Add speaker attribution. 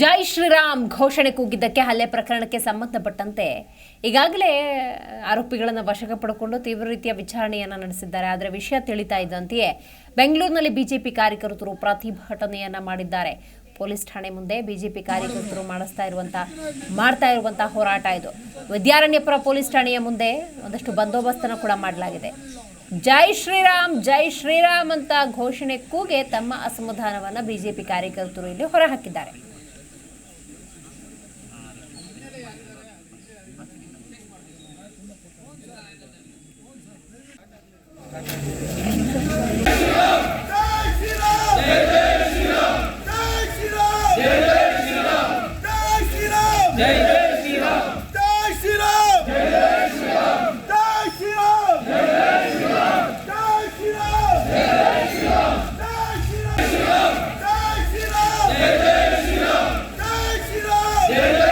Speaker 1: ಜೈ ಶ್ರೀರಾಮ್ ಘೋಷಣೆ ಕೂಗಿದ್ದಕ್ಕೆ ಹಲ್ಲೆ ಪ್ರಕರಣಕ್ಕೆ ಸಂಬಂಧಪಟ್ಟಂತೆ ಈಗಾಗಲೇ ಆರೋಪಿಗಳನ್ನು ವಶಕ್ಕೆ ಪಡ್ಕೊಂಡು ತೀವ್ರ ರೀತಿಯ ವಿಚಾರಣೆಯನ್ನು ನಡೆಸಿದ್ದಾರೆ. ಆದರೆ ವಿಷಯ ತಿಳಿತಾ ಇದ್ದಂತೆಯೇ ಬೆಂಗಳೂರಿನಲ್ಲಿ ಬಿಜೆಪಿ ಕಾರ್ಯಕರ್ತರು ಪ್ರತಿಭಟನೆಯನ್ನು ಮಾಡಿದ್ದಾರೆ. ಪೊಲೀಸ್ ಠಾಣೆ ಮುಂದೆ ಬಿಜೆಪಿ ಕಾರ್ಯಕರ್ತರು ಮಾಡಿಸ್ತಾ ಇರುವಂಥ ಮಾಡ್ತಾ ಇರುವಂಥ ಹೋರಾಟ ಇದು. ವಿದ್ಯಾರಣ್ಯಪುರ ಪೊಲೀಸ್ ಠಾಣೆಯ ಮುಂದೆ ಒಂದಷ್ಟು ಬಂದೋಬಸ್ತನ್ನು ಕೂಡ ಮಾಡಲಾಗಿದೆ. ಜೈ ಶ್ರೀರಾಮ್ ಜೈ ಶ್ರೀರಾಮ್ ಅಂತ ಘೋಷಣೆ ಕೂಗೆ ತಮ್ಮ ಅಸಮಾಧಾನವನ್ನು ಬಿಜೆಪಿ ಕಾರ್ಯಕರ್ತರು ಇಲ್ಲಿ ಹೊರಹಾಕಿದ್ದಾರೆ.
Speaker 2: Yeah!